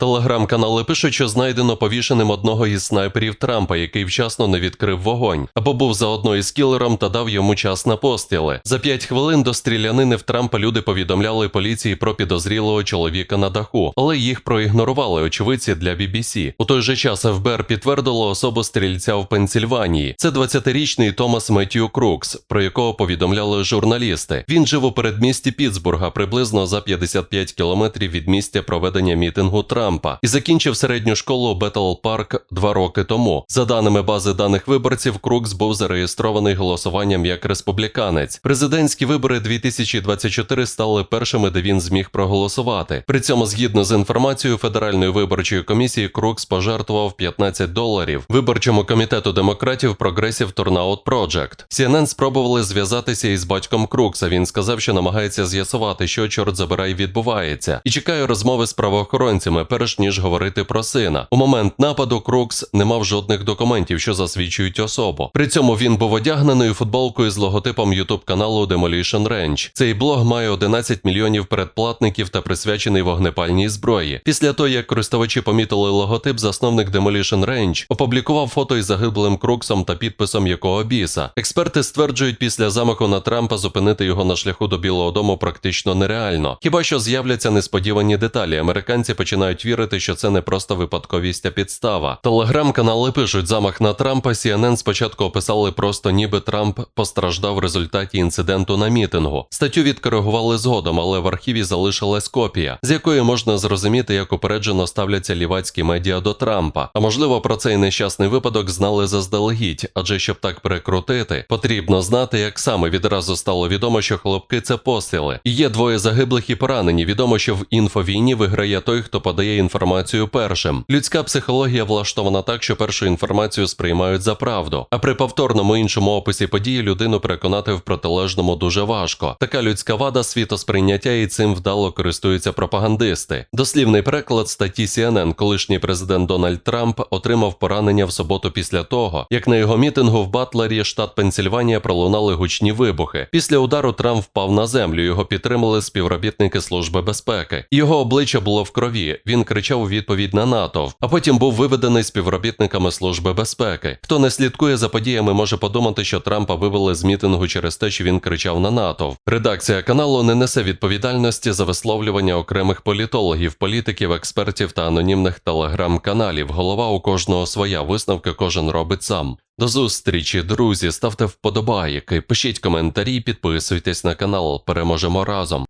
Телеграм-канали пишуть, що знайдено повішеним одного із снайперів Трампа, який вчасно не відкрив вогонь, або був заодно із кілером та дав йому час на постріли. За п'ять хвилин до стрілянини в Трампа люди повідомляли поліції про підозрілого чоловіка на даху, але їх проігнорували очевидці для BBC. У той же час ФБР підтвердило особу стрільця в Пенсільванії. Це 20-річний Томас Меттью Крукс, про якого повідомляли журналісти. Він жив у передмісті Пітсбурга, приблизно за 55 кілометрів від місця проведення мітингу Трампа, і закінчив середню школу Бетл Парк два роки тому. За даними бази даних виборців, Крукс був зареєстрований голосуванням як республіканець. Президентські вибори 2024 стали першими, де він зміг проголосувати. При цьому, згідно з інформацією Федеральної виборчої комісії, Крукс пожертвував 15 доларів виборчому комітету демократів Progressive Turnout Project. CNN спробували зв'язатися із батьком Крукса. Він сказав, що намагається з'ясувати, що чорт забирай відбувається, і чекає розмови з правоохоронцями, перш ніж говорити про сина. У момент нападу Крукс не мав жодних документів, що засвідчують особу. При цьому він був одягнений футболкою з логотипом youtube каналу Demolition Range. Цей блог має 11 мільйонів передплатників та присвячений вогнепальній зброї. Після того, як користувачі помітили логотип, засновник Demolition Range опублікував фото із загиблим Круксом та підписом якого біса. Експерти стверджують, після замаху на Трампа зупинити його на шляху до Білого Дому практично нереально. Хіба що з'являться несподівані деталі? Американці починають вірити, що це не просто випадковість, а підстава. Телеграм-канали пишуть замах на Трампа. CNN спочатку описали просто, ніби Трамп постраждав в результаті інциденту на мітингу. Статтю відкоригували згодом, але в архіві залишилась копія, з якої можна зрозуміти, як упереджено ставляться лівацькі медіа до Трампа. А можливо, про цей нещасний випадок знали заздалегідь, адже щоб так перекрутити, потрібно знати, як саме відразу стало відомо, що хлопки це постріли. Є двоє загиблих і поранені. Відомо, що в інфовійні виграє той, хто подає інформацію першим. Людська психологія влаштована так, що першу інформацію сприймають за правду. А при повторному іншому описі події людину переконати в протилежному дуже важко. Така людська вада світосприйняття і цим вдало користуються пропагандисти. Дослівний переклад статті CNN, колишній президент Дональд Трамп отримав поранення в суботу після того, як на його мітингу в Батлері, штат Пенсільванія, пролунали гучні вибухи. Після удару Трамп впав на землю. Його підтримали співробітники Служби безпеки. Його обличчя було в крові. Він кричав у відповідь на НАТО, а потім був виведений співробітниками Служби безпеки. Хто не слідкує за подіями, може подумати, що Трампа вивели з мітингу через те, що він кричав на НАТО. Редакція каналу не несе відповідальності за висловлювання окремих політологів, політиків, експертів та анонімних телеграм-каналів. Голова у кожного своя висновки кожен робить сам. До зустрічі, друзі. Ставте вподобайки, пишіть коментарі, підписуйтесь на канал. Переможемо разом.